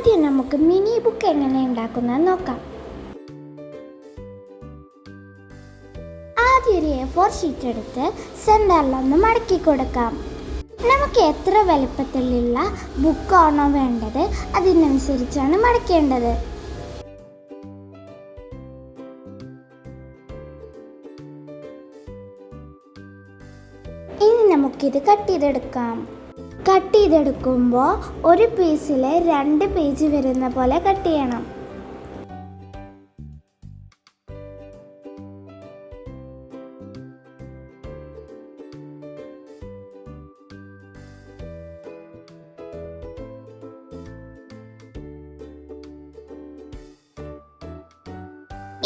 ആദ്യം നമുക്ക് mini book എങ്ങനെ ഉണ്ടാക്കുന്ന നോക്കാം. ആദ്യം ഒരു എ ഫോർ ഷീറ്റ് എടുത്ത് സെന്ററിലൊന്ന് മടക്കി കൊടുക്കാം. നമുക്ക് എത്ര വലിപ്പത്തിലുള്ള ബുക്കാണോ വേണ്ടത് അതിനനുസരിച്ചാണ് മടക്കേണ്ടത്. ഇനി നമുക്കിത് കട്ട് ചെയ്തെടുക്കാം. കട്ട് ചെയ്തെടുക്കുമ്പോൾ ഒരു പീസിൽ രണ്ട് പേജ് വരുന്ന പോലെ കട്ട് ചെയ്യണം.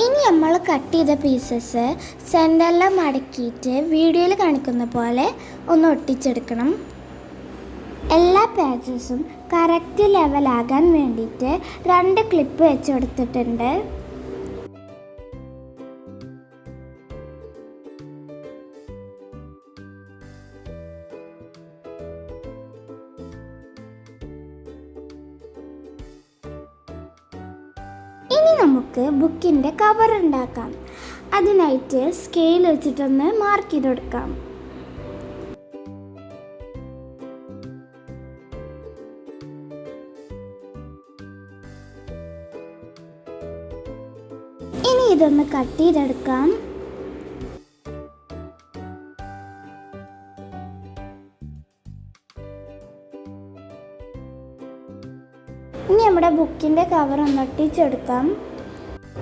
ഇനി നമ്മൾ കട്ട് ചെയ്ത പീസസ് സെന്ററിൽ മടക്കിയിട്ട് വീഡിയോയിൽ കാണിക്കുന്ന പോലെ ഒന്ന് ഒട്ടിച്ചെടുക്കണം. എല്ലാ പേജസും കറക്റ്റ് ലെവലാകാൻ വേണ്ടിയിട്ട് രണ്ട് ക്ലിപ്പ് വെച്ച് കൊടുത്തിട്ടുണ്ട് ഇനി നമുക്ക് ബുക്കിന്റെ കവർ ഉണ്ടാക്കാം. അതിനായിട്ട് സ്കെയിൽ വെച്ചിട്ടൊന്ന് മാർക്ക് ചെയ്ത് കൊടുക്കാം ഇതൊന്ന് കട്ട് ചെയ്തെടുക്കാം. ഇനി നമ്മുടെ ബുക്കിന്റെ കവർ ഒന്ന് ഒട്ടിച്ചെടുക്കാം.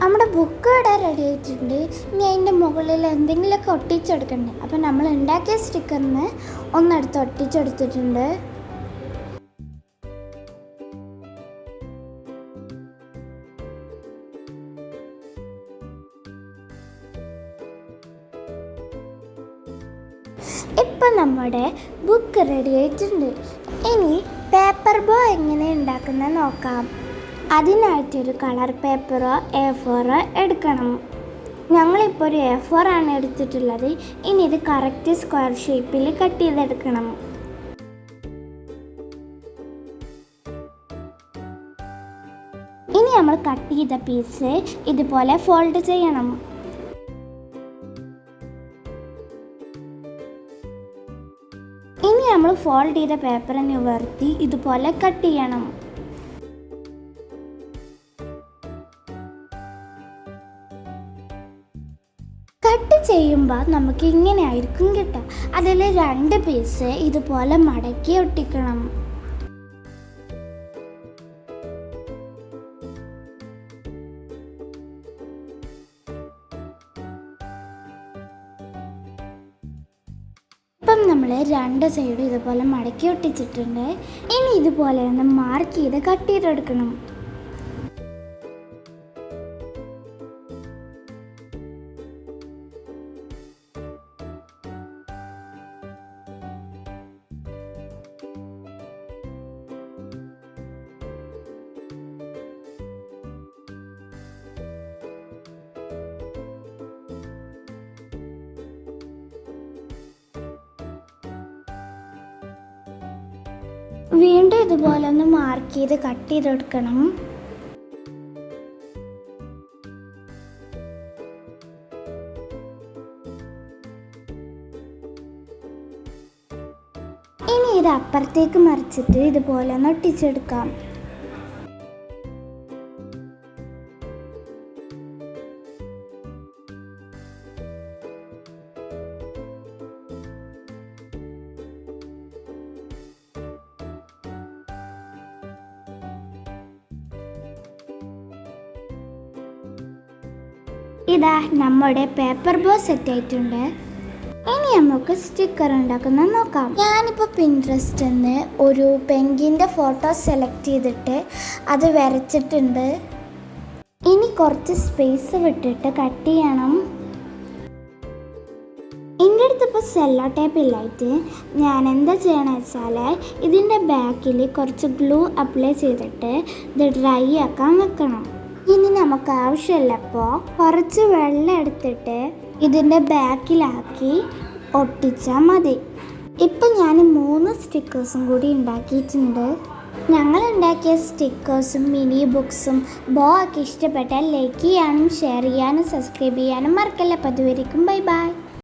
നമ്മുടെ ബുക്ക് ഇവിടെ റെഡി ആയിട്ടുണ്ട്. ഇനി അതിന്റെ മുകളിൽ എന്തെങ്കിലുമൊക്കെ ഒട്ടിച്ചെടുക്കണ്ടേ? അപ്പം നമ്മൾ ഉണ്ടാക്കിയ സ്റ്റിക്കറിന് ഒന്നെടുത്ത് ഒട്ടിച്ചെടുത്തിട്ടുണ്ട്. ഇപ്പം നമ്മുടെ ബുക്ക് റെഡി ആയിട്ടുണ്ട്. ഇനി പേപ്പർ ബോ എങ്ങനെ ഉണ്ടാക്കുന്നത് നോക്കാം. അതിനായിട്ടൊരു കളർ പേപ്പറോ എ ഫോറോ എടുക്കണം. ഞങ്ങളിപ്പോൾ ഒരു എ ഫോർ ആണ് എടുത്തിട്ടുള്ളത്. ഇനി ഇത് കറക്റ്റ് സ്ക്വയർ ഷേപ്പിൽ കട്ട് ചെയ്തെടുക്കണം. ഇനി നമ്മൾ കട്ട് ചെയ്ത പീസ് ഇതുപോലെ ഫോൾഡ് ചെയ്യണം. നമ്മൾ ഫോൾഡ് ചെയ്ത പേപ്പർ നിവർത്തി ഇതുപോലെ കട്ട് ചെയ്യണം. കട്ട് ചെയ്യുമ്പോൾ നമുക്ക് ഇങ്ങനെ ആയിരിക്കും കിട്ടുക അതിൽ രണ്ട് പീസ് ഇതുപോലെ മടക്കി ഒട്ടിക്കണം. ഇപ്പം നമ്മൾ രണ്ട് സൈഡും ഇതുപോലെ മടക്കി ഒട്ടിച്ചിട്ടുണ്ട്. ഇനി ഇതുപോലെ ഒന്ന് മാർക്ക് ചെയ്ത് കട്ട് ചെയ്തെടുക്കണം. വീണ്ടും ഇതുപോലെ ഒന്ന് മാർക്ക് ചെയ്ത് കട്ട് ചെയ്തെടുക്കണം. ഇനി ഇത് അപ്പുറത്തേക്ക് മറിച്ചിട്ട് ഇതുപോലെ ഒന്ന് ഒട്ടിച്ചെടുക്കാം. ഇതാ നമ്മുടെ പേപ്പർ ബോ സെറ്റ് ആയിട്ടുണ്ട്. ഇനി നമുക്ക് സ്റ്റിക്കർ ഉണ്ടാക്കുന്ന നോക്കാം. ഞാനിപ്പോൾ പിൻട്രസ്റ്റ് നിന്ന് ഒരു പെങ്കിന്റെ ഫോട്ടോ സെലക്ട് ചെയ്തിട്ട് അത് വരച്ചിട്ടുണ്ട്. ഇനി കുറച്ച് സ്പേസ് വിട്ടിട്ട് കട്ട് ചെയ്യണം. എന്റെ അടുത്ത് ഇപ്പോൾ സെല്ലോ ടേപ്പ് ഇല്ലായിട്ട് ഞാൻ എന്താ ചെയ്യണമെന്ന് വെച്ചാൽ ഇതിന്റെ ബാക്കിൽ കുറച്ച് ഗ്ലൂ അപ്ലൈ ചെയ്തിട്ട് ഇത് ഡ്രൈ ആക്കാൻ വെക്കണം. ഇനി നമുക്ക് ആവശ്യമുള്ളപ്പോൾ കുറച്ച് വെള്ളം എടുത്തിട്ട് ഇതിന്റെ ബാക്കിലാക്കി ഒട്ടിച്ചാൽ മതി. ഇപ്പം ഞാൻ മൂന്ന് സ്റ്റിക്കേഴ്സും കൂടി ഉണ്ടാക്കിയിട്ടുണ്ട്. ഞങ്ങൾ ഉണ്ടാക്കിയ സ്റ്റിക്കേഴ്സും മിനി ബുക്സും ബോ ഒക്കെ ഇഷ്ടപ്പെട്ടാൽ ലൈക്ക് ചെയ്യാനും ഷെയർ ചെയ്യാനും സബ്സ്ക്രൈബ് ചെയ്യാനും മറക്കല്ല. പതുവരിക്കും ബൈ ബൈ.